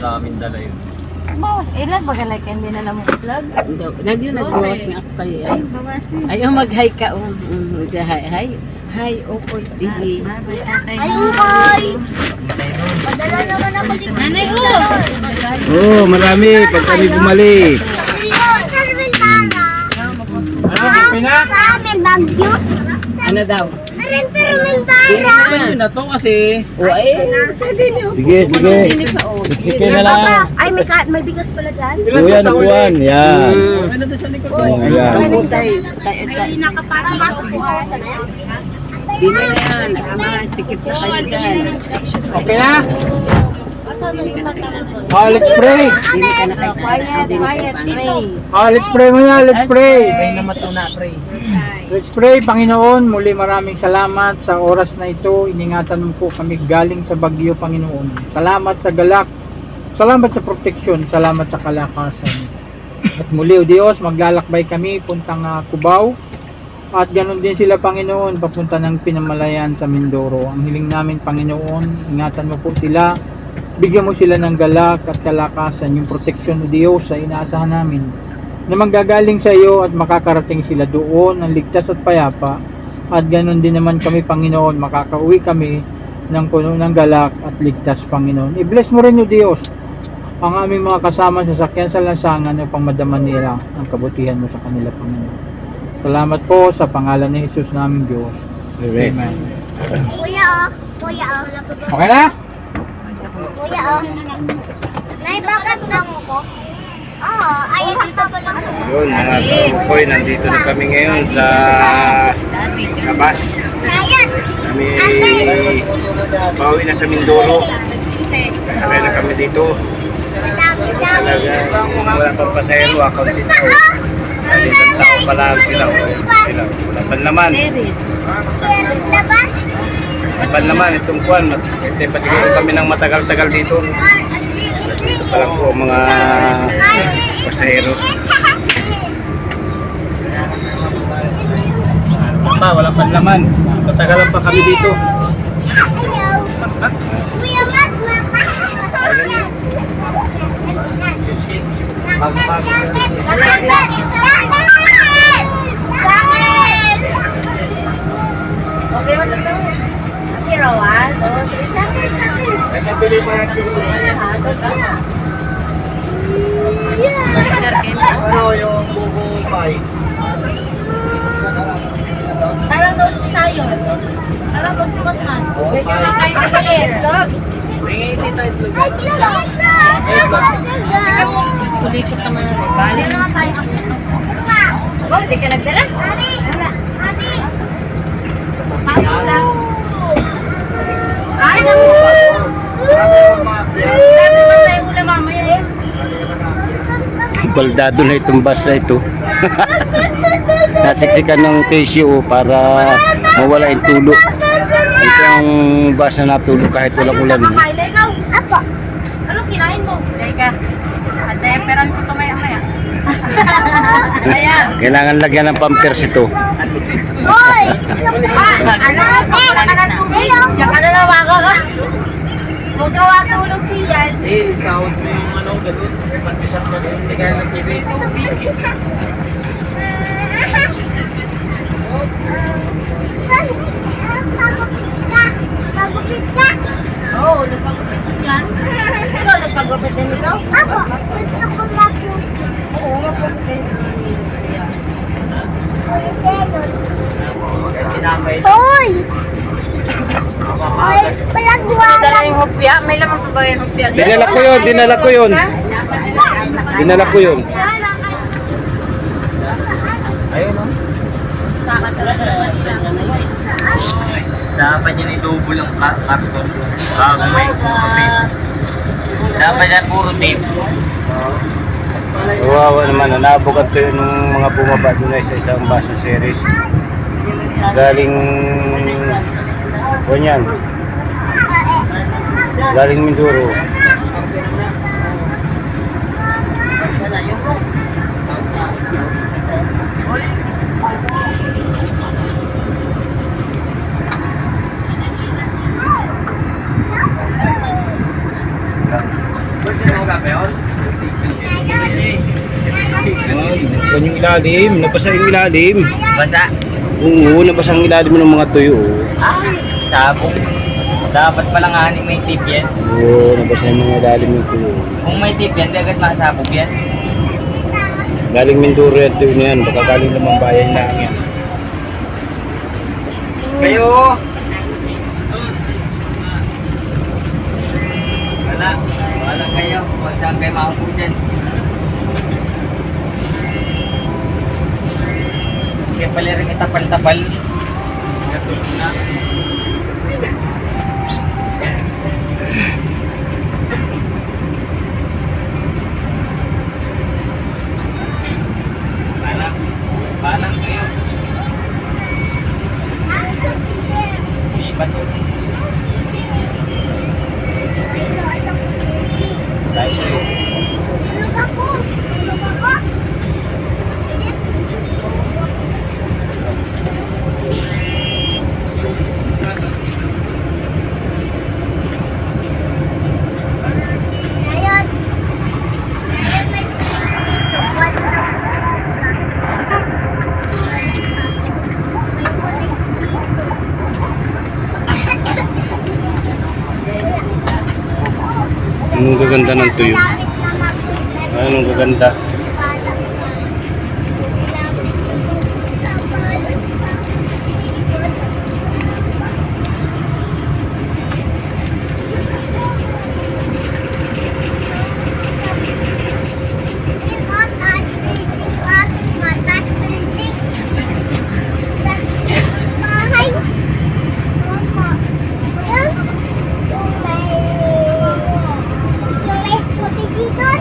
namin dala yun. Bawas, ilan ba galay ka hindi na lang mo vlog? Lagi yun nagbawas nga ako kayo. Ay, Ay, bawas na. ayaw mag-hi ka. Um, um, hi, hi. Hi, Okoy Sige. Ay, ukay! Padala naman ako dito. Nanay ko! Oo, oh, marami. Pag kami bumalik. Sarmentana. Okay Ano daw? Arin, Sarmentana. Ayun na to kasi. O, sa din yun. Sige, sige. Sige oh. Na lang. Ay, may, ka- may bigas pala dyan. Kuya, nakuhan. Yan. Ay, nandun sa likod. Oh, yan. Ano tayo? Tayo, tayo. Di na yan. Nakaman, sikip na kayo dyan. Okay na? Oh, let's pray. Quiet, quiet, pray. Oh, let's pray muna. Let's pray. Pray na matuna, pray. Let's pray, Panginoon. Muli maraming salamat sa oras na ito. Iningatan mo po kami galing sa bagyo, Panginoon. Salamat sa galak. Salamat sa proteksyon. Salamat sa kalakasan. At muli, O Diyos, maglalakbay kami puntang ah, Cubao. At ganun din sila, Panginoon, papunta ng Pinamalayan sa Mindoro. Ang hiling namin, Panginoon, ingatan mo po sila. Bigyan mo sila ng galak at kalakasan, yung proteksyon o Diyos sa inaasahan namin na manggagaling sa iyo at makakarating sila doon ng ligtas at payapa at ganun din naman kami Panginoon makakauwi kami ng puno ng galak at ligtas Panginoon i-bless mo rin o Diyos ang aming mga kasama sa sakyan sa lansangan upang madaman nila ang kabutihan mo sa kanila Panginoon salamat po sa pangalan ni Jesus naming Diyos Amen Kuya, oh. Kuya, oh. okay na? Kuya, oh. Nay, bakit na mo ko? Oo, ayun dito pa lang sa Yun mga kamukoy nandito na kami ngayon sa sa bus. Ayan. kami pauwi na sa Mindoro. Kaya na kami dito. Talaga wala pang pasahero account dito isang tao pa lang sila sila. wala pa naman. Pa naman itong kuwan kasi pasiguro kami ng matagal-tagal dito. Ito pa lang po mga pasahero pa wala pa naman matagalan pa kami dito Okay, what ito? Kirawan? Oo, sakit, sakit. Nagkabili pa yung cheese ano yung buko pie Parang daw si Sayon. Parang daw si Matman. May kamakain sa kalit. Ay, Tulikot naman na rin. Bali Ano naman tayo kasi? Oh, di ka nagdala? Mami! Mami! Panis lang. Ay, naku! Dami pa tayo ulam mamaya eh. Baldado na itong bus na ito nasiksikan ng PCO para mawala yung tulo ito ang bus na natulo kahit walang ulan. Apo. Anong kinain mo? Teka. Atemperan ko to maya maya. Kaya. kailangan lagyan ng pampers ito Hoy! Ah, ano? Wala ka ng tubig. Diyan ka na nawaka ka. Huwag ka wakatulog diyan. Eh, sahod mo yung ano, ganun. Pag-isang ganun. Hindi kaya nag-ibig. Pagupit ka. Pagupit ka. Oo, nagpagupit ko yan. Ikaw, nagpagupit din ikaw? Apo, gusto ko magupit. Oo. Sinamay. Hoy! Hoy, palagwala. Dala yung hopya. May laman pa ba yung hopya? dinala ko yun dinala ko yun dinala ko yun Ayun, no? Saka talaga naman dyan. Dapat yan i-double ang ka- karton. Bago may tape. Dapat yan puro tape. Kawawa naman, nabukat ko yun ng mga bumaba doon sa isang na series. Galing... Ganyan. Galing Mindoro. Yan yung ilalim, nabasa yung ilalim. Basa? Oo, nabasa ang ilalim ng mga tuyo. Ah, sabong. Dapat palang aning may tip yan. Oo, nabasa yung mga ilalim ng tuyo. Kung may tip yan, di agad masabog yan. Galing Mindoro tuyo na yan, baka galing namang bayan lang yan. Kayo! Wala. Wala kayo. Kung saan kayo makaupo dyan. Kaya pala rin itapal-tapal. Natulog na. Balang. Balang kayo. Di ba to? Dahil sa'yo. Tulog ako. Tulog ako. Ngayon. Ngayon may dito. Wala. May kulit dito. Anong gaganda ng tuyo? Anong gaganda?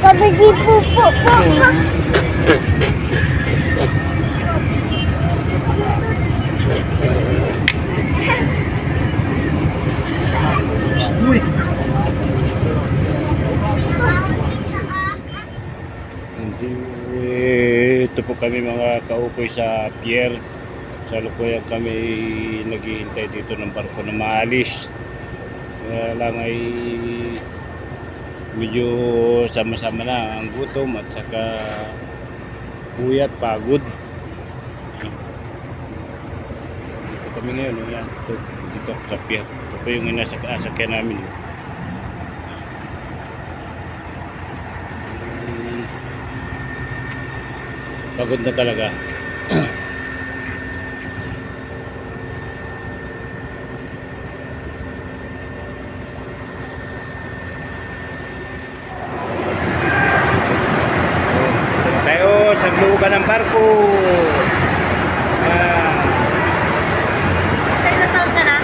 po po po. Po po po. Eh, ito po kami mga kaukoy sa pier. Sa Lukuyan kami naghihintay dito ng barko na maalis. Kaya lang ay medyo sama-sama na ang gutom at saka puyat, pagod. Dito kami ngayon, oh, yan, dito, dito sa pier. Ito po yung inasakyan namin. Pagod na talaga. tayo sa lugan ng barko. Ah, Ilan taon ka na?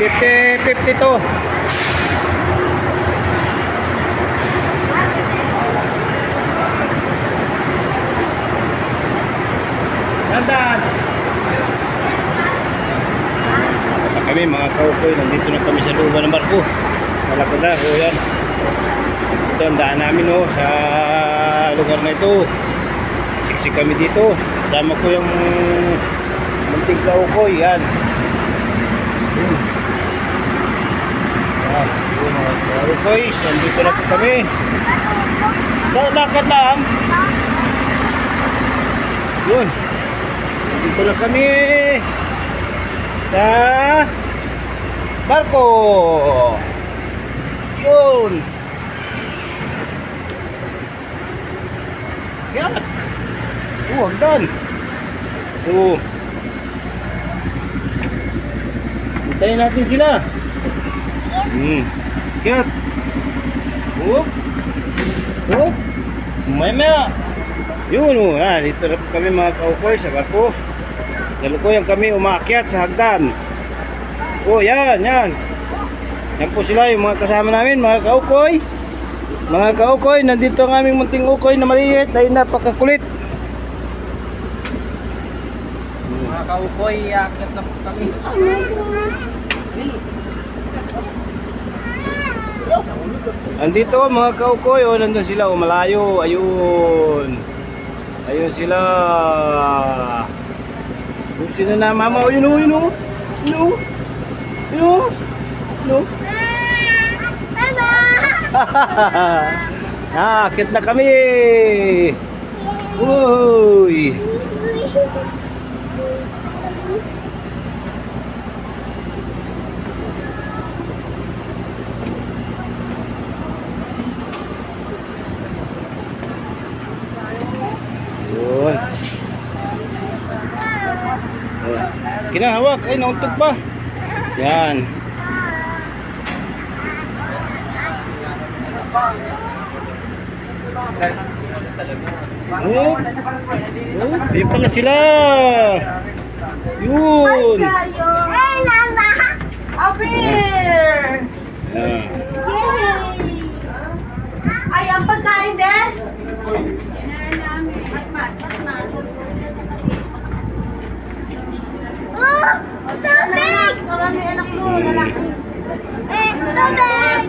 50, 52. Dandan! At kami mga kaukoy, nandito na kami sa lugar ng barko. Malapad na, o yan. Ito ang daan namin oh, sa lugar na ito. Siksi kami dito. Kasama ko yung munting kaukoy, yan. Yan, yun mga kaukoy, nandito na po kami. Lakad lang. Yun. Dito na kami sa barko. Yun. Yan. Oh, hagdan. Oh. Hintayin natin sila. Hmm. Kiyat. Oh. Oh. May maya. Yun oh, ah, dito na kami mga kaukoy sa barko. Salukuyan kami umakyat sa hagdan. Oh, yan, yan. Yan po sila yung mga kasama namin, mga kaukoy. Mga kaukoy, nandito ang aming munting ukoy na maliit ay napakakulit. Mga kaukoy, akit na po kami. Andito mga kaukoy, oh, nandun sila, oh, malayo, ayun. Ayun sila. Kung sino na mama, oh, yun yun oh. Yun. Yun oh. Yun oh. ah, na kami. Uy. Yun. Yun. Kinahawak, ay nauntog pa. Yan. Oh, oh, ayun pala sila. Yun. Ay, Lala! Abir! Yan. Yay! Ay, ang pagkain din? Oh! Tubig! Marami anak mo, lalaki. Eh, tubig!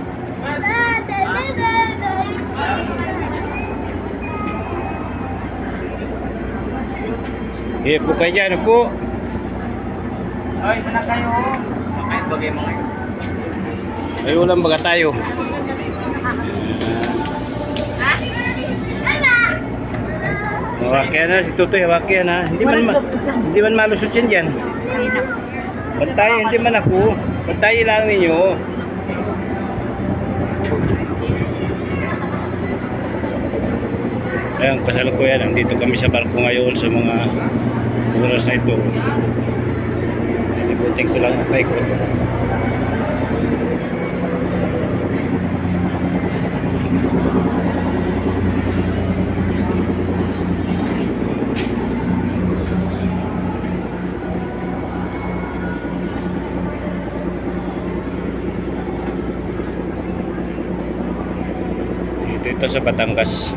Eh, po kayo dyan, po. Ay, mana kayo. Bakit bagay mga yun? Ay, ulam baga tayo. Hawakian na, si Tutoy, hawakian na. Hindi man, ma- hindi man malusot yan dyan. Bantay, hindi man ako. Bantay lang ninyo. Ayan, kasalukuyan. Nandito kami sa barko ngayon sa mga oras na ito. Libutin ko lang ang ko. Dito ito sa Batangas.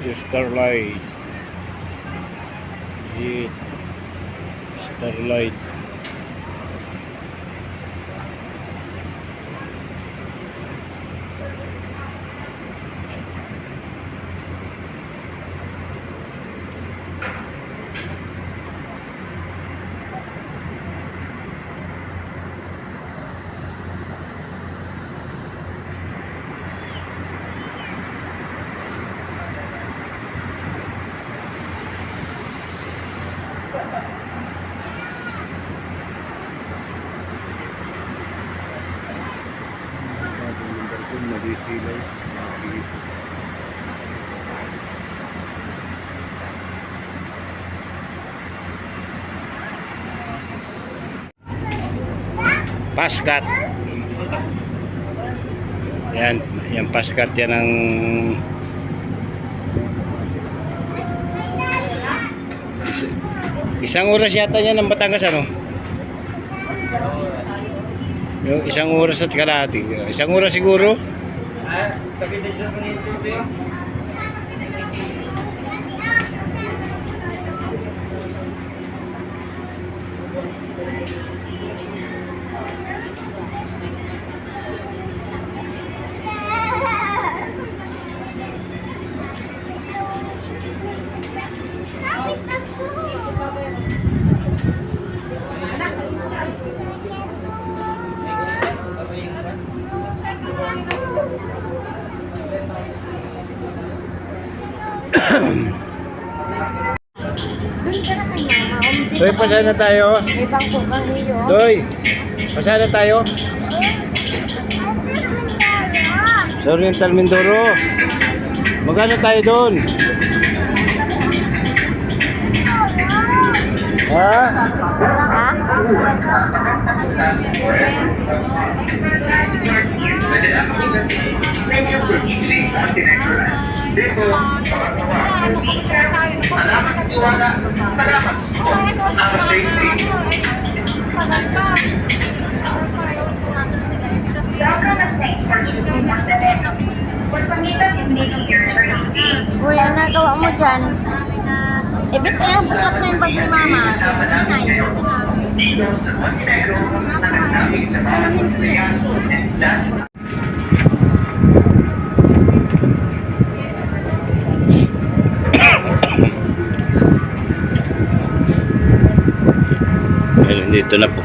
Yung Starlight. Yeah. Starlight. Pwede sila yun. Paskat. Yan, yan paskat yan ang Isang oras yata niya ng Batangas ano? Yung isang oras at kalahati. Isang oras siguro. Ah, sabi din sa interview. Doy, pasaya na tayo. May bangko kang iyo. Doy, pasaya na tayo. Sa Oriental Mindoro. Magkano tayo doon? Ha? Uy, ano nagawa mo dyan? Eh, bukat na yung bag ni mama. Nanay. Ayun, dito na po kami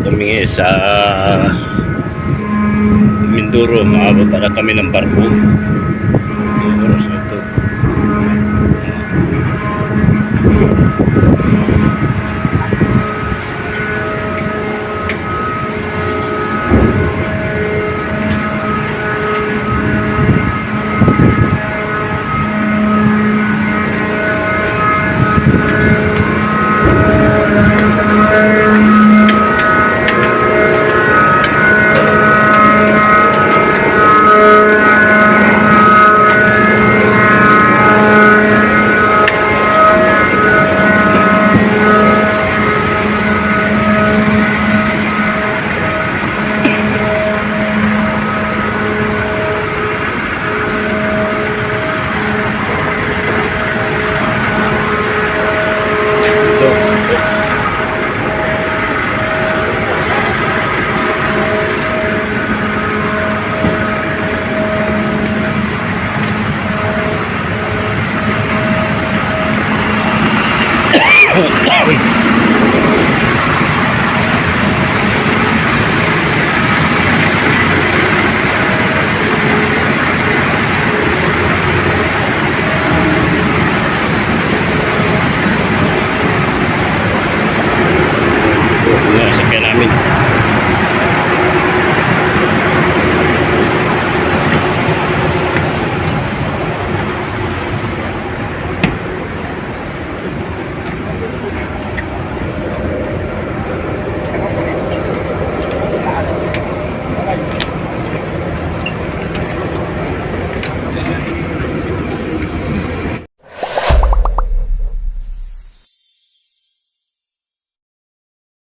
ngayon sa Mindoro. Maabot na kami ng barko.